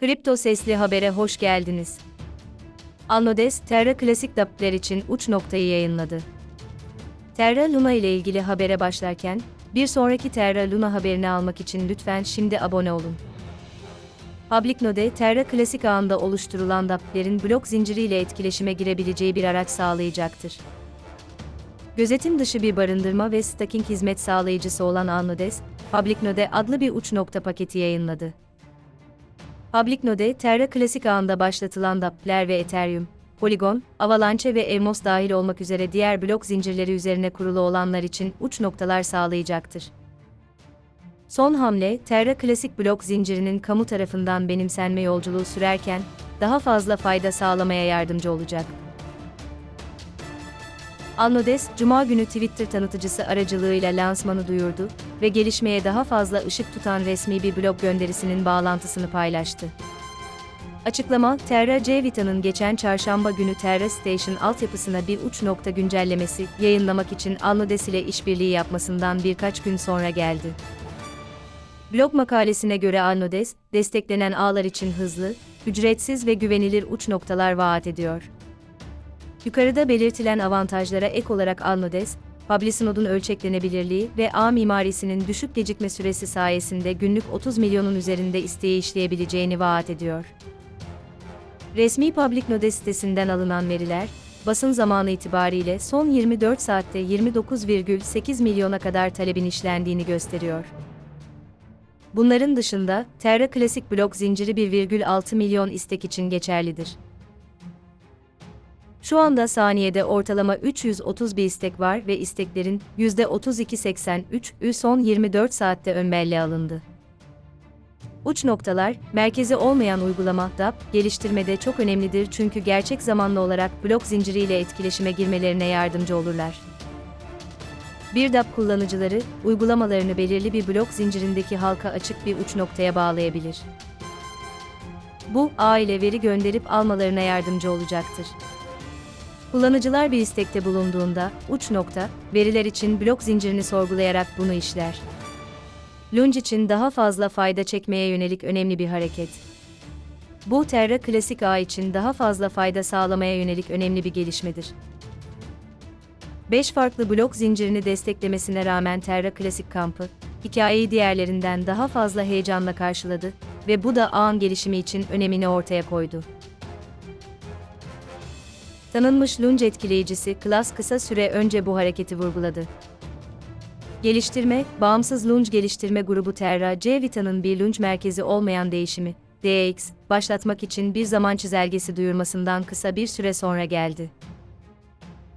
Kripto Sesli Haber'e hoş geldiniz. Alnodes, Terra Klasik dapler için uç noktayı yayınladı. Terra Luna ile ilgili habere başlarken, bir sonraki Terra Luna haberini almak için lütfen şimdi abone olun. Public Node, Terra Klasik ağında oluşturulan daplerin blok zinciriyle etkileşime girebileceği bir araç sağlayacaktır. Gözetim dışı bir barındırma ve stacking hizmet sağlayıcısı olan Alnodes, Public Node adlı bir uç nokta paketi yayınladı. Public Node, Terra Klasik ağında başlatılan Doppler ve Ethereum, Polygon, Avalanche ve Evmos dahil olmak üzere diğer blok zincirleri üzerine kurulu olanlar için uç noktalar sağlayacaktır. Son hamle, Terra Klasik blok zincirinin kamu tarafından benimsenme yolculuğu sürerken, daha fazla fayda sağlamaya yardımcı olacak. Alnodes, Cuma günü Twitter tanıtıcısı aracılığıyla lansmanı duyurdu ve gelişmeye daha fazla ışık tutan resmi bir blog gönderisinin bağlantısını paylaştı. Açıklama, Terra C Vita'nın geçen çarşamba günü Terra Station altyapısına bir uç nokta güncellemesi yayınlamak için Alnodes ile işbirliği yapmasından birkaç gün sonra geldi. Blog makalesine göre Alnodes, desteklenen ağlar için hızlı, ücretsiz ve güvenilir uç noktalar vaat ediyor. Yukarıda belirtilen avantajlara ek olarak Alnodes, Publisnod'un ölçeklenebilirliği ve ağ mimarisinin düşük gecikme süresi sayesinde günlük 30 milyonun üzerinde isteği işleyebileceğini vaat ediyor. Resmi Public Node sitesinden alınan veriler, basın zamanı itibariyle son 24 saatte 29,8 milyona kadar talebin işlendiğini gösteriyor. Bunların dışında, Terra Klasik blok zinciri 1,6 milyon istek için geçerlidir. Şu anda saniyede ortalama 330 bir istek var ve isteklerin %32.83'ü son 24 saatte ön belleğe alındı. Uç noktalar, merkezi olmayan uygulama DAP, geliştirmede çok önemlidir çünkü gerçek zamanlı olarak blok zinciriyle etkileşime girmelerine yardımcı olurlar. Bir DAP kullanıcıları, uygulamalarını belirli bir blok zincirindeki halka açık bir uç noktaya bağlayabilir. Bu, ağ ile veri gönderip almalarına yardımcı olacaktır. Kullanıcılar bir istekte bulunduğunda, uç nokta, veriler için blok zincirini sorgulayarak bunu işler. Lunge için daha fazla fayda çekmeye yönelik önemli bir hareket. Bu Terra Klasik ağ için daha fazla fayda sağlamaya yönelik önemli bir gelişmedir. 5 farklı blok zincirini desteklemesine rağmen Terra Klasik kampı, hikayeyi diğerlerinden daha fazla heyecanla karşıladı ve bu da ağın gelişimi için önemini ortaya koydu. Tanınmış lunge etkileyicisi Klas kısa süre önce bu hareketi vurguladı. Geliştirme, bağımsız lunge geliştirme grubu Terra C Vita'nın bir lunge merkezi olmayan değişimi, DX, başlatmak için bir zaman çizelgesi duyurmasından kısa bir süre sonra geldi.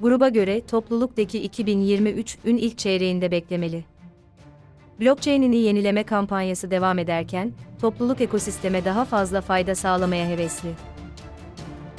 Gruba göre topluluktaki 2023'ün ilk çeyreğinde beklemeli. Blockchain'ini yenileme kampanyası devam ederken, topluluk ekosisteme daha fazla fayda sağlamaya hevesli.